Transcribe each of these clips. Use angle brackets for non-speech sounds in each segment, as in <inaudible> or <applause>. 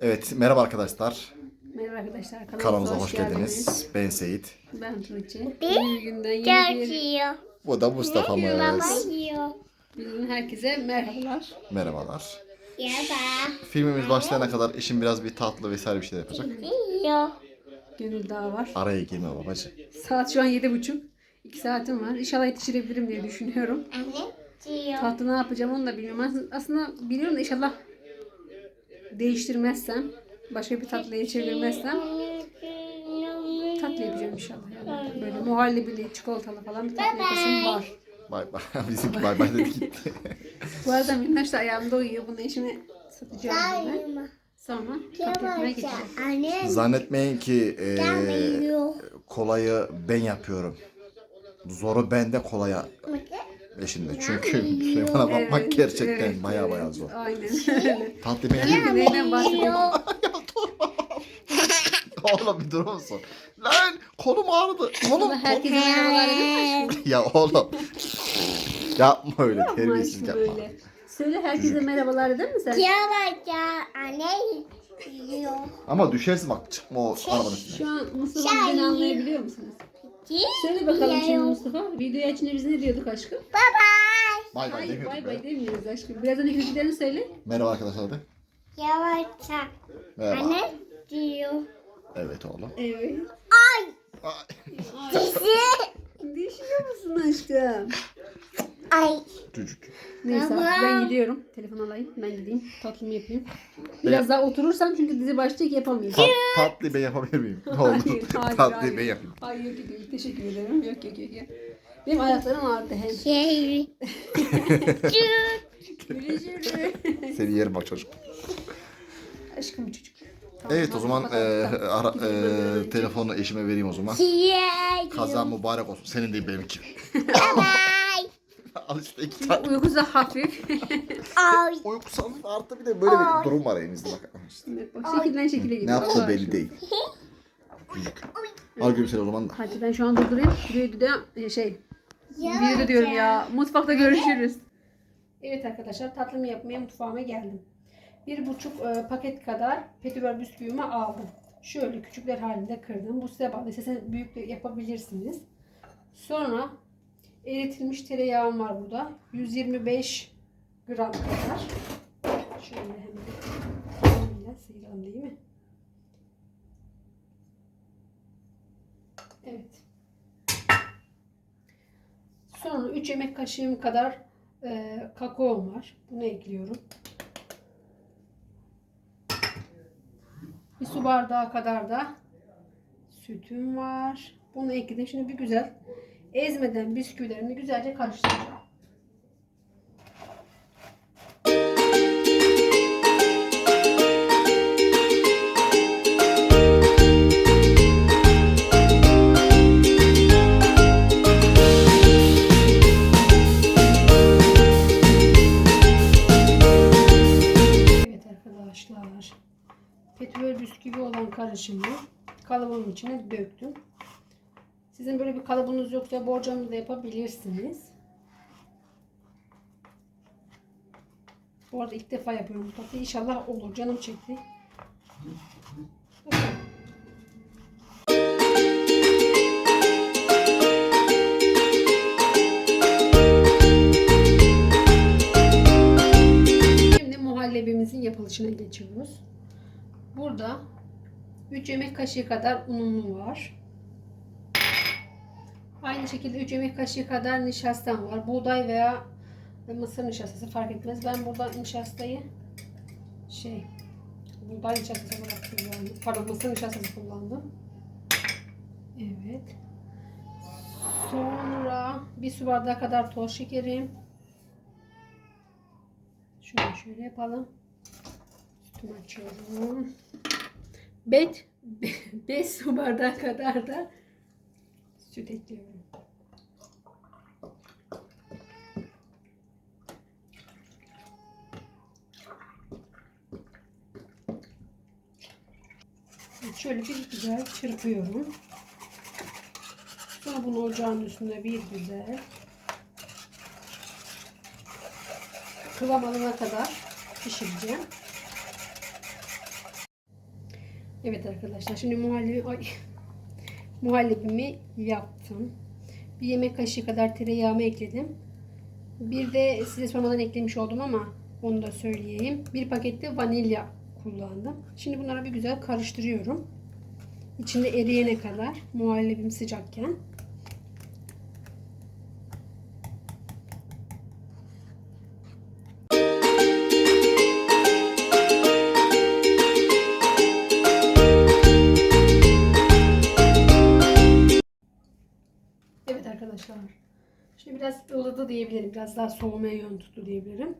Evet, merhaba arkadaşlar. Merhaba arkadaşlar. Kanalımıza, Kanalımıza hoş geldiniz. Ben Seyit. Ben Tuğçe. Bir günden yeni bir. Bu da Mustafa'mız. Baba yiyor. gün herkese merhabalar. Merhabalar. Yaba. Filmimiz başlayana kadar eşim biraz bir tatlı vesaire bir şeyler yapacak. Yiyor. Gönül daha var. Araya girme babacığım. Saat şu an yedi buçuk. İki saatim var. İnşallah yetiştirebilirim diye düşünüyorum. Anne yiyor. Tatlı ne yapacağım onu da bilmiyorum. Aslında, aslında biliyorum da inşallah değiştirmezsem, başka bir tatlıya çevirmezsem tatlı yapacağım inşallah. Yani böyle muhallebili, çikolatalı falan bir tatlı yapasım var. Bay bay. <laughs> Bizimki bay bay dedi gitti. <laughs> Bu arada minnoş da ayağımda uyuyor. Bunu eşime satacağım ben. Sonra tatlı yapmaya Zannetmeyin ki yiyor. kolayı ben yapıyorum. Zoru bende kolaya eşimde. Çünkü Süleyman'a bakmak Evet, gerçekten evet, baya baya zor. Aynen öyle. <laughs> Tatlı ben yapıyorum. Neyden bahsediyorum? Oğlum bir durur musun? Lan kolum ağrıdı. Kolum, Burada herkese merhabalar edin mi? ya oğlum. yapma öyle Yapma terbiyesiz aşkım yapma. böyle. Söyle herkese merhabalar edin mi sen? Yaba anne yiyor. Ama düşersin bak çıkma o arabanın üstüne. Şu an Mustafa beni anlayabiliyor musunuz? Söyle bakalım şimdi Mustafa. Videoyu açınca biz ne diyorduk aşkım? Bye bye. Bay bay Hayır demiyorduk bay be. bay demiyoruz aşkım. Biraz önceki dediklerini söyle. Merhaba arkadaşlar de. Yavaş. Merhaba. Anne yiyor. Evet oğlum. Evet. Ay. Ay, Düşüyor musun aşkım? Ay. Çocuk. Neyse ben gidiyorum. Telefon alayım. Ben gideyim. Tatlımı yapayım. Biraz daha oturursam çünkü dizi başlayacak yapamayacağım. Tat, tatlıyı ben yapabilir miyim? Ne olur. Hayır, hayır, tatlıyı hayır. ben yapayım. Hayır yok yok yok. Teşekkür ederim. Yok yok yok. yok. Benim ayaklarım ağrıdı hem. Şey. Görüşürüz. Seni yerim bak çocuk. Aşkım bu çocuk. Tamam, Evet o hadi zaman e, ara, e, telefonu eşime vereyim o zaman. Yiyor. Kazan mübarek olsun. Senin değil benimki. Al işte iki tane. Uykusu hafif. <laughs> Ay. <laughs> Uykusal artı bir de böyle bir durum var elimizde bak. Bak şekilden şekile gidiyor. Ne yaptığı Allah belli değil. <laughs> Çocuk. Al gülümsel o zaman da. Hadi ben şu an durdurayım. Videoda e, şey, videoda diyorum ya. Mutfakta görüşürüz. Evet arkadaşlar tatlımı yapmaya mutfağıma geldim. Bir buçuk e, paket kadar petibör bisküvimi aldım. Şöyle küçükler halinde kırdım. Bu size bağlı. İsterseniz büyük de yapabilirsiniz. Sonra eritilmiş tereyağım var burada. 125 gram kadar. Şöyle hemen sıyıralım değil mi? Evet. Sonra 3 yemek kaşığım kadar e, kakaom var. Bunu ekliyorum. Bir su bardağı kadar da sütüm var. Bunu ekledim. Şimdi bir güzel ezmeden bisküvilerimi güzelce karıştıracağım. Bisküvi olan karışımı kalıbımın içine döktüm. Sizin böyle bir kalıbınız yoksa borcamı da yapabilirsiniz. Bu arada ilk defa yapıyorum bu tatlıyı. İnşallah olur. Canım çekti. Bakalım. Muhallebimizin yapılışına geçiyoruz. Burada 3 yemek kaşığı kadar unum var. Aynı şekilde 3 yemek kaşığı kadar nişastam var. Buğday veya mısır nişastası fark etmez. Ben burada nişastayı şey buğday nişastası olarak kullandım. Pardon mısır nişastası kullandım. Evet. Sonra bir su bardağı kadar toz şekerim. Şöyle şöyle yapalım. Sütümü açıyorum. 5 5 <laughs> su bardağı kadar da süt ekliyorum. Şöyle bir güzel çırpıyorum. Sonra bunu ocağın üstünde bir güzel kıvam alana kadar pişireceğim. Evet arkadaşlar şimdi muhallebi ay, muhallebimi yaptım. Bir yemek kaşığı kadar tereyağımı ekledim. Bir de size sormadan eklemiş oldum ama onu da söyleyeyim. Bir pakette vanilya kullandım. Şimdi bunları bir güzel karıştırıyorum. İçinde eriyene kadar muhallebim sıcakken. Diyebilirim. Biraz daha soğumaya yön tuttu diyebilirim.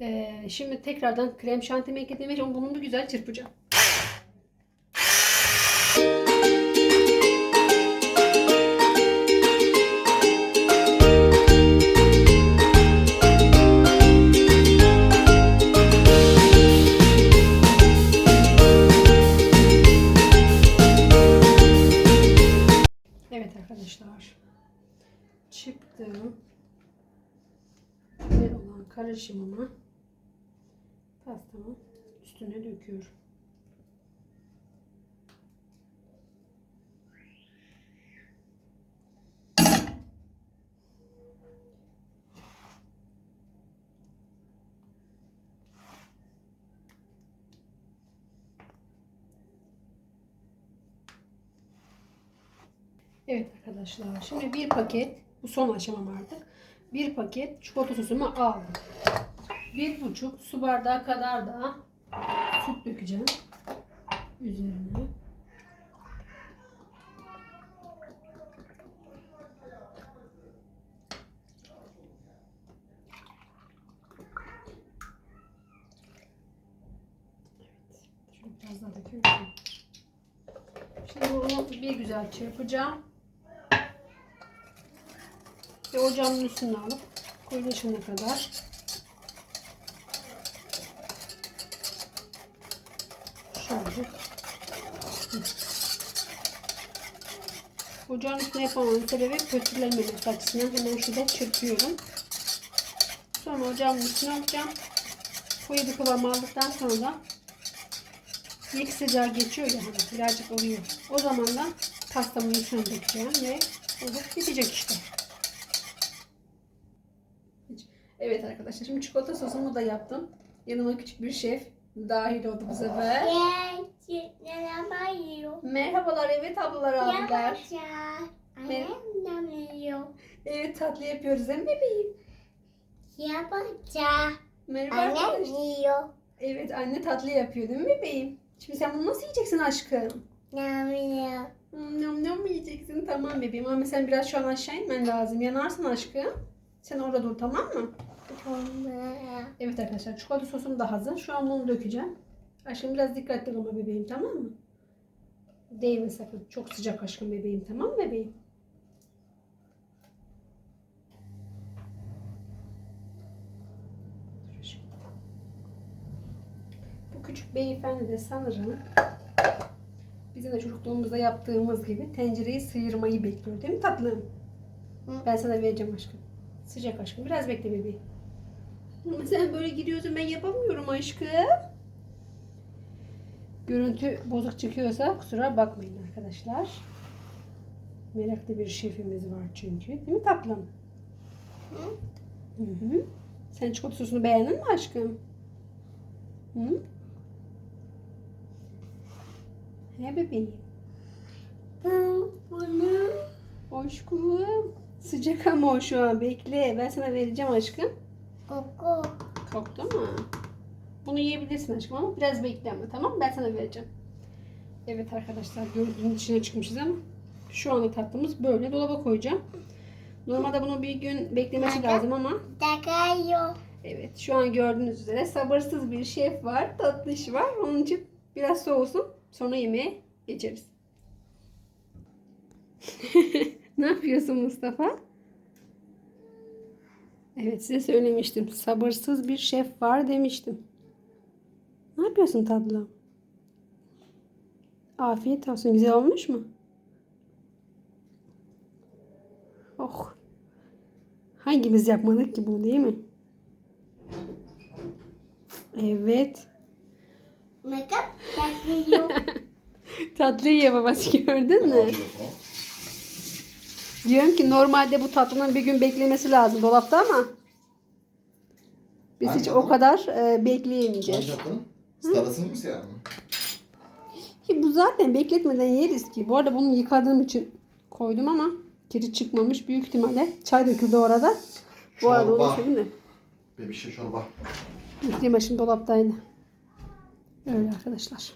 Ee, şimdi tekrardan krem şantimi ekledim ve bunu bir güzel çırpacağım. Karışımımı pastamın üstüne döküyorum. Evet arkadaşlar. Şimdi bir paket, bu son aşamam artık. Bir paket çikolata sosumu aldım. Bir buçuk su bardağı kadar da süt dökeceğim. Üzerine. Biraz daha döküyorum. Şimdi bunu bir güzel çırpacağım. Ve ocağımın üstüne alıp koyulaşana kadar Ocağın üstüne yapamamın sebebi kötülenmemesi açısından hemen şurada çırpıyorum. Sonra ocağımın üstüne alacağım. Koyu bir kıvam aldıktan sonra İlk sıcağı geçiyor ya hani birazcık oluyor. O zaman da pastamın üstüne dökeceğim ve olup bitecek işte. Evet arkadaşlar şimdi çikolata sosumu da yaptım. Yanıma küçük bir şef dahil oldu bu sefer. Yaramıyor. Merhabalar evet ablalar abiler. Yapacağız. Annem yiyor. Evet tatlı yapıyoruz değil mi bebeğim? Yapacağız. Merhaba Annem arkadaşlar. yiyor. Evet anne tatlı yapıyor değil mi bebeğim? Şimdi sen bunu nasıl yiyeceksin aşkım? Yamiyor. Hmm, Nom nom mu yiyeceksin? Tamam bebeğim ama sen biraz şu an aşağı inmen lazım. Yanarsın aşkım. Sen orada dur tamam mı? Evet arkadaşlar çikolata sosum da hazır. Şu an bunu dökeceğim. Aşkım biraz dikkatli olma bebeğim tamam mı? Değme sakın. Çok sıcak aşkım bebeğim tamam mı bebeğim? Bu küçük beyefendi de sanırım bizim de çocukluğumuzda yaptığımız gibi tencereyi sıyırmayı bekliyor değil mi tatlım? Hı. Ben sana vereceğim aşkım. Sıcak aşkım. Biraz bekle bebeğim. Ama sen böyle gidiyorsun ben yapamıyorum aşkım. Görüntü bozuk çıkıyorsa kusura bakmayın arkadaşlar. Meraklı bir şefimiz var çünkü. Değil mi tatlım? Hı? Hı hı. Sen çikolata sosunu beğendin mi aşkım? Hı? He bebeğim. Bunu Aşkım. Sıcak ama o şu an. Bekle. Ben sana vereceğim aşkım. Koku. Koktu mu? Bunu yiyebilirsin aşkım ama biraz bekle ama tamam mı? Ben sana vereceğim. Evet arkadaşlar gördüğünüz içine çıkmışız ama şu anda tatlımız böyle dolaba koyacağım. Normalde bunu bir gün beklemesi lazım ama Takıyor. evet şu an gördüğünüz üzere sabırsız bir şef var. Tatlı işi var. Onun için biraz soğusun. Sonra yemeğe geçeriz. <laughs> ne yapıyorsun Mustafa? Evet size söylemiştim. Sabırsız bir şef var demiştim. Ne yapıyorsun tatlım? Afiyet olsun. Güzel olmuş mu? Oh. Hangimiz yapmadık ki bunu değil mi? Evet. Tatlıyı <laughs> ye babası gördün mü? Diyorum ki normalde bu tatlının bir gün beklemesi lazım dolapta ama biz Hangi hiç o kadar e, bekleyemeyeceğiz. yaptın? Starasını mı yani? Ki bu zaten bekletmeden yeriz ki. Bu arada bunu yıkadığım için koydum ama kiri çıkmamış büyük ihtimalle. Çay döküldü orada. Bu arada onu Çorba. söyleyeyim de. Bir şey çorba. Klima şimdi dolaptaydı. Öyle arkadaşlar.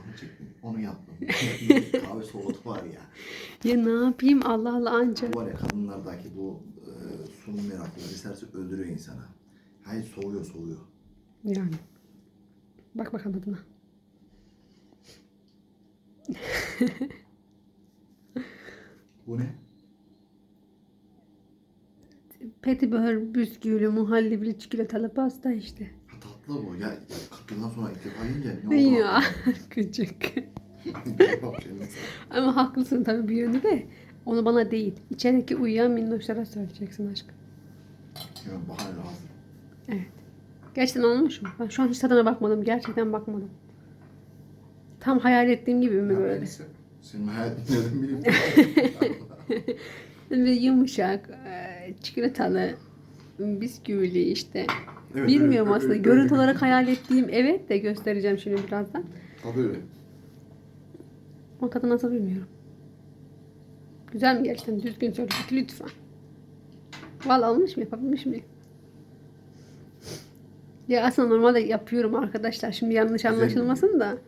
Fotoğrafını çektin. Onu yaptın. <laughs> Kahve soğutu var ya. Ya ne yapayım Allah Allah anca. Bu var ya kadınlardaki bu e, sunum merakları isterse öldürüyor insana. Hayır soğuyor soğuyor. Yani. Bak bakalım tadına. Bu ne? Petibör, bisküvili, muhallebili, çikolatalı pasta işte. Tatlı bu. Ya 40 yıldan sonra ilk defa yiyince ne oldu? Ya küçük. <laughs> <laughs> Bak. Ama haklısın tabii bir yönü de. Onu bana değil. İçerideki uyuyan minnoşlara söyleyeceksin aşkım. Ya bahane lazım. Evet. Gerçekten olmuş mu? Ben şu an hiç tadına bakmadım. Gerçekten bakmadım. Tam hayal ettiğim gibi mi Ya böyle? neyse. Senin hayal nereden bileyim? <laughs> Böyle yumuşak, e, çikolatalı, bisküvili işte. Evet, Bilmiyorum evet, aslında. evet, Görüntü evet. olarak hayal ettiğim evet de göstereceğim şimdi birazdan. Tabii öyle. O tadı nasıl bilmiyorum. Güzel mi gerçekten? Düzgün söyle lütfen. Valla almış mı? Yapabilmiş mi? Ya aslında normalde yapıyorum arkadaşlar. Şimdi yanlış anlaşılmasın da.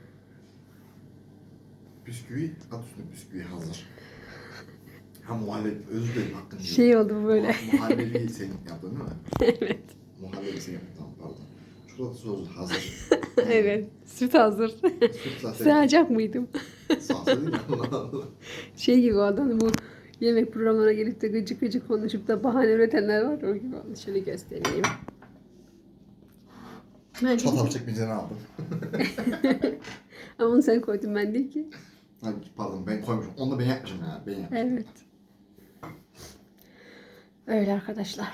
Bisküvi, at üstüne bisküvi hazır. Ha muhallebi, özür dilerim hakkını Şey oldu bu böyle. Muhallebi senin yaptın değil mi? <laughs> evet. Muhallebi tamam pardon. Çikolata sosu hazır. <laughs> evet. Süt hazır. Süt zaten Sığacak mıydım? değil mi? Allah. Şey gibi oldu hani bu yemek programlarına gelip de gıcık gıcık konuşup da bahane üretenler var. O gibi oldu. Şöyle göstereyim. Ben Çatal çekmeyeceğini aldım. <laughs> Ama onu sen koydun ben değil ki. Ay, Pardon ben koymuşum. Onu da ben yapmışım ya. Ben yapmışım. Evet. Öyle arkadaşlar.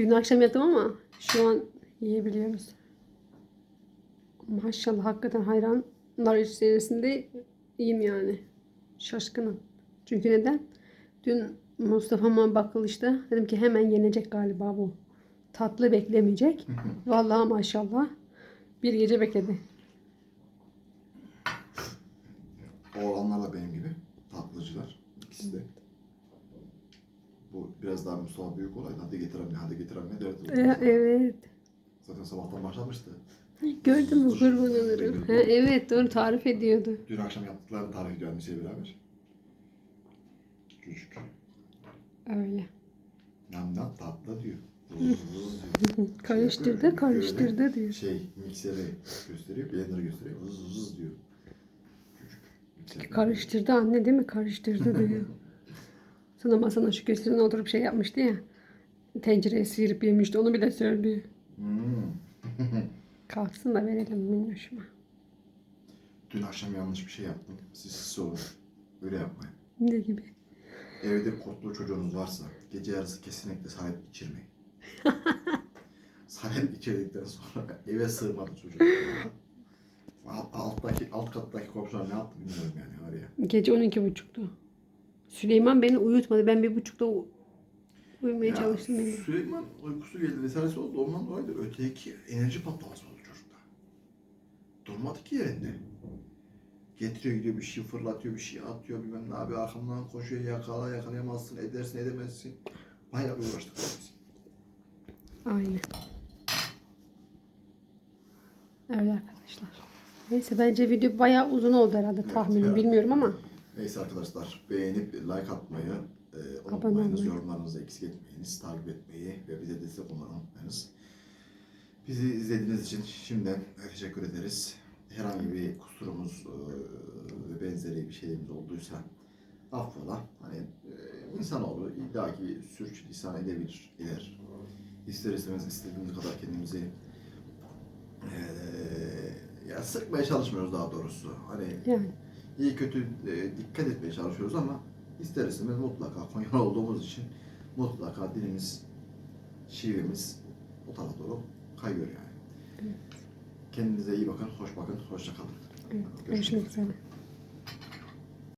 Dün akşam yaptım ama şu an yiyebiliyoruz. Maşallah hakikaten hayranlar içerisinde iyiyim yani. Şaşkınım. Çünkü neden? Dün Mustafa'ma bakılışta dedim ki hemen yenecek galiba bu. Tatlı beklemeyecek. Vallahi maşallah. Bir gece bekledi. Oğlanlar da benim gibi. Tatlıcılar. İkisi de. Biraz daha Mustafa büyük olaydı. Hadi getirem hadi getirem ne derdi. E, evet. Zaten sabahtan başlamıştı. Gördün mü kurban olurum. Ha, evet doğru tarif ediyordu. Dün akşam yaptıklarını tarif ediyor annesiyle beraber. Küçük. Öyle. Nam nam tatlı diyor. <laughs> Karıştırdı, Böyle karıştırdı diyor. Şey mikseri gösteriyor, blender'ı gösteriyor. Vız vız diyor. Karıştırdı anne değil mi? Karıştırdı diyor. <laughs> Sana masanın şu köşesine oturup şey yapmıştı ya. Tencereye sıyırıp yemişti. Onu bile söylüyor. Hmm. <laughs> Kalksın da verelim minnoşuma. Dün akşam yanlış bir şey yaptım. Siz siz olun. Öyle yapmayın. Ne gibi? Evde korktuğu çocuğunuz varsa gece yarısı kesinlikle sahip içirmeyin. <laughs> sahip içirdikten sonra eve sığmadı çocuk. Alt, alttaki, alt kattaki komşular ne yaptı bilmiyorum yani var ya. Gece 12.30'tu. Süleyman beni uyutmadı. Ben bir buçukta uyumaya Ya, çalıştım. Beni. Süleyman uykusu geldi vesairesi oldu. Ondan dolayı da öteki enerji patlaması oldu çocukta. Durmadı ki yerinde. Getiriyor gidiyor bir şey fırlatıyor bir şey atıyor bilmem ne abi arkamdan koşuyor yakala yakalayamazsın edersin edemezsin. Bayağı bir uğraştık biz. Aynen. Öyle arkadaşlar. Neyse bence video bayağı uzun oldu herhalde tahminim. ya. Bilmiyorum ama. Neyse arkadaşlar beğenip like atmayı e, unutmayınız. Yorumlarınızı eksik etmeyiniz. Takip etmeyi ve bize destek olmayı unutmayınız. Bizi izlediğiniz için şimdiden teşekkür ederiz. Herhangi bir kusurumuz e, ve benzeri bir şeyimiz olduysa affola. Hani e, insanoğlu illaki sürçülisan edebilir, eder. İster istemez istediğimiz kadar kendimizi e, ya sıkmaya çalışmıyoruz daha doğrusu. Hani Yani. İyi kötü e, dikkat etmeye çalışıyoruz ama ister istemez mutlaka Konyalı olduğumuz için mutlaka dilimiz, şivemiz o tarafa doğru kayıyor yani. Kendinize iyi bakın, hoş bakın, hoşça kalın. Evet, görüşmek üzere.